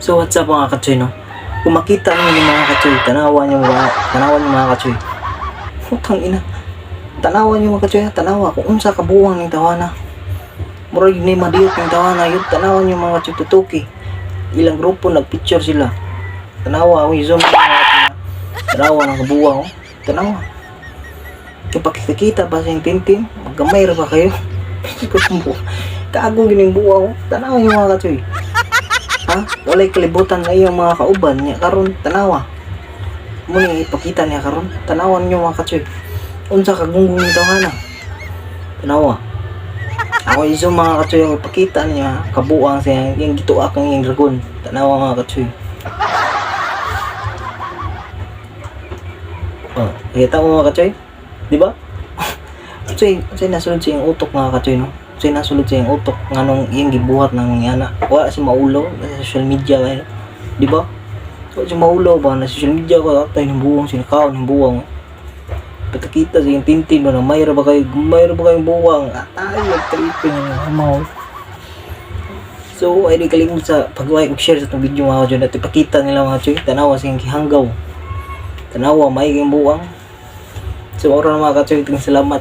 So what's up mga katsoy no? Kung makita niyo yung mga katsoy, tanawan niyo mga, tanawan niyo mga katsoy. Putang ina. Tanawan niyo mga katsoy, tanawa kung unsa ka buwang ning tawana. Murag ni madiyot ning tawana, yun tanawan niyo mga katsoy tutuki. Ilang grupo nagpicture sila. Tanawa, uy, zoom mga katsoy. Tanawa ng kabuwang, oh. Tanawa. Kapag kita ba sa yung tintin, maggamay ra ba kayo? Kago gining buwang, oh. Tanawa niyo mga katsoy ha? Walay kalibutan na iyang mga kauban niya. Karon tanawa. Mo ni ipakita niya karon. Tanawan niyo mga katsoy. Unsa ka gunggong tawhana tanawa. Ako iso mga katsoy ipakita niya kabuang siya yung gituak ang iyang dragon. Tanawa mga katsoy. Oh kita mo mga katsoy? Di ba? Katsoy katsoy nasunod sa iyang utok mga katsoy no kasi nasulod sa yung utok nga nung iyang gibuhat ng yana wala si maulo sa social media kaya di ba? Wala si maulo ba na social media ko atay ng buwang sinakaw ng buwang patakita sa yung tintin ba na mayroon ba kayo mayroon ba kayong buwang? Atay nagtripin ng hamaw So, ay di kalimut sa pag-like ug share sa itong video mga dyan at ipakita nila mga choy tanawa sa yung kihanggaw. Tanawa may yung buwang. So na mga tingin salamat